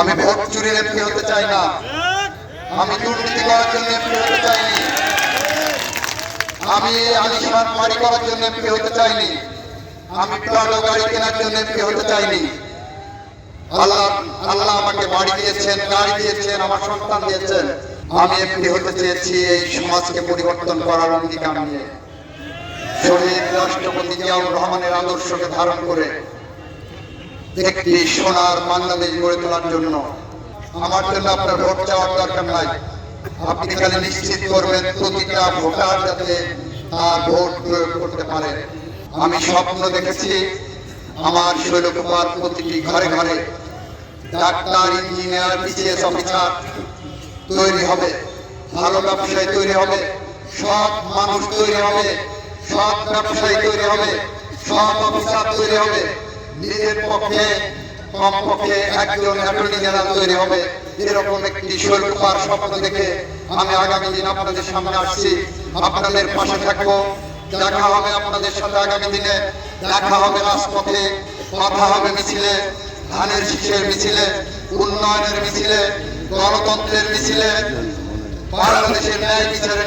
আমি ভোট চুরির এমপি হতে চাই না। আমি দুর্নীতি করার জন্য এমপি হতে চাইনি। আমি আলিশান বাড়ি করার জন্য এমপি হতে চাইনি। আমি প্রাণো গাড়ি কেনার জন্য এমপি হতে চাইনি। আল্লাহ আল্লাহ আমাকে বাড়ি দিয়েছেন, গাড়ি দিয়েছেন, আমার সন্তান দিয়েছেন। আমি এমপি হতে চেয়েছি এই সমাজকে পরিবর্তন করার অঙ্গীকার নিয়ে। শহীদ রাষ্ট্রপতি জিয়াউর রহমানের আদর্শকে ধারণ করে একটি সোনার বাংলাদেশ গড়ে তোলার জন্য। আমার জন্য আপনার ভোট চাওয়ার দরকার নাই। আপনি খালি নিশ্চিত করবেন প্রতিটা ভোটার যাতে তার ভোট প্রয়োগ করতে পারে। আমি স্বপ্ন দেখেছি আমার শৈলকুমার প্রতিটি ঘরে ঘরে ডাক্তার, ইঞ্জিনিয়ার, বিসিএস অফিসার তৈরি হবে, ভালো ব্যবসায়ী তৈরি হবে, সৎ মানুষ তৈরি হবে, সৎ ব্যবসায়ী তৈরি হবে, সৎ অফিসার তৈরি হবে। নিজের পক্ষে, কমপক্ষে একজন অ্যাটর্নি জেনারেল তৈরি হবে। এরকম একটি শৈলকুমার স্বপ্ন দেখে আমি আগামী দিন আপনাদের সামনে আসছি। আপনাদের পাশে থাকব। দেখা হবে আপনাদের সাথে আগামী দিনে। দেখা হবে রাজপথে। কথা হবে মিছিলে। ধানের শীষের মিছিলে। উন্নয়নের মিছিলে। গণতন্ত্রের মিছিলে। বাংলাদেশের ন্যায় বিচার